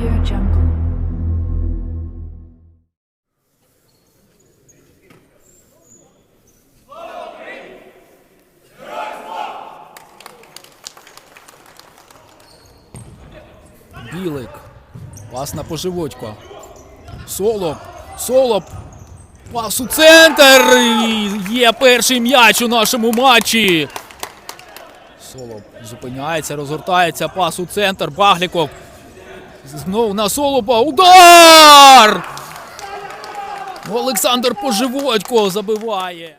Audio Jungle. Білик. Пасна поживотько. Солоп. Солоп. Пас у центр. Є перший м'яч у нашому матчі. Солоп зупиняється, розгортається. Пас у центр. Багліков. Знову на Солопа. Удар! Олександр Поживодько забиває.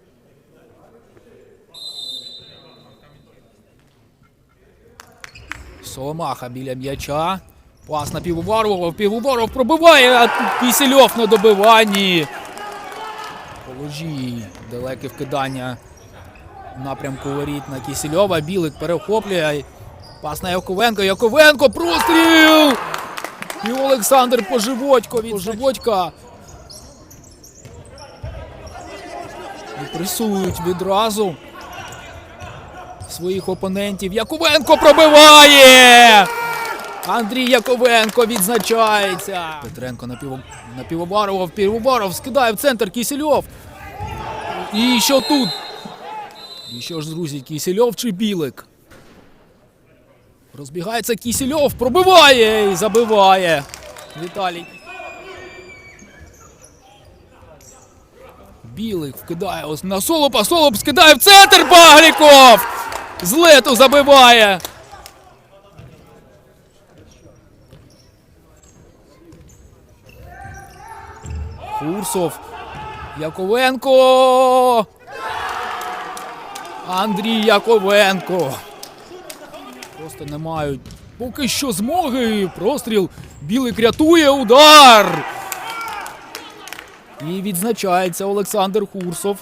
Соломаха біля м'яча. Пас на Півоварова. Півоваров пробиває, а на добиванні. Положі. Далеке вкидання в напрямку воріт на Кісельова. Білик перехоплює. Пас на Яковенко. Яковенко. Простріл! І Олександр Поживодько від Поживодька. І пресують відразу своїх опонентів. Яковенко пробиває! Андрій Яковенко відзначається. Петренко на, піво... на Півоварова. Півоваров скидає в центр Кісельов. І що тут? І що ж, друзі, Кісельов чи Білик? Розбігається Кісельов, пробиває і забиває. Віталій. Білик вкидає ось на Солопа. Солоп скидає в центр Багріков! З лету забиває. Фурсов. Яковенко. Андрій Яковенко. Просто не мають поки що змоги. Простріл. Білик рятує удар. І відзначається Олександр Хурсов.